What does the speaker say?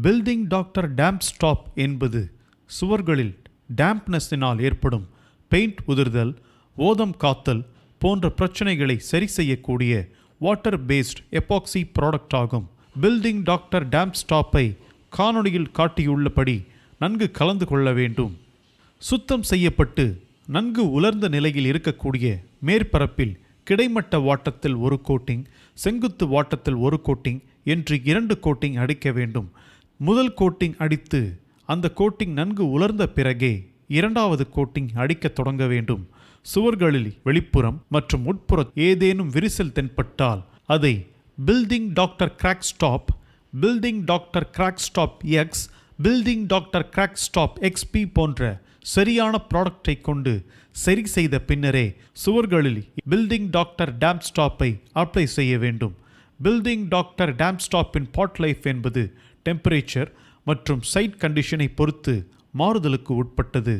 Building doctor damp stop என்பது சுவர்களில் டேம்ப்னஸினால் ஏற்படும் பெயிண்ட் உதிர்தல் ஓதம் காத்தல் போன்ற பிரச்சனைகளை சரி செய்யக்கூடிய வாட்டர் பேஸ்ட் எபாக்சி ப்ராடக்ட் ஆகும். பில்டிங் டாக்டர் டேம்ப் ஸ்டாப்பை காணொளியில் காட்டியுள்ளபடி நன்கு கலந்து கொள்ள வேண்டும். சுத்தம் செய்யப்பட்டு நன்கு உலர்ந்த நிலையில் இருக்கக்கூடிய மேற்பரப்பில் கிடைமட்ட வாட்டத்தில் ஒரு கோட்டிங் செங்குத்து வாட்டத்தில் ஒரு கோட்டிங் என்று இரண்டு கோட்டிங் அடிக்க வேண்டும். முதல் கோட்டிங் அடித்து அந்த கோட்டிங் நன்கு உலர்ந்த பிறகே இரண்டாவது கோட்டிங் அடிக்கத் தொடங்க வேண்டும். சுவர்களில் வெளிப்புறம் மற்றும் உட்புற ஏதேனும் விரிசல் தென்பட்டால் அதை Building Doctor crack stop Building Doctor crack stop X Building Doctor crack stop XP போன்ற சரியான ப்ராடக்டை கொண்டு சரி செய்த பின்னரே சுவர்களில் பில்டிங் டாக்டர் டேம் ஸ்டாப்பை அப்ளை செய்ய வேண்டும். பில்டிங் டாக்டர் டேம் ஸ்டாப்பின் பாட் லைஃப் என்பது டெம்பரேச்சர் மற்றும் சைட் கண்டிஷனை பொறுத்து மாறுதலுக்கு உட்பட்டது.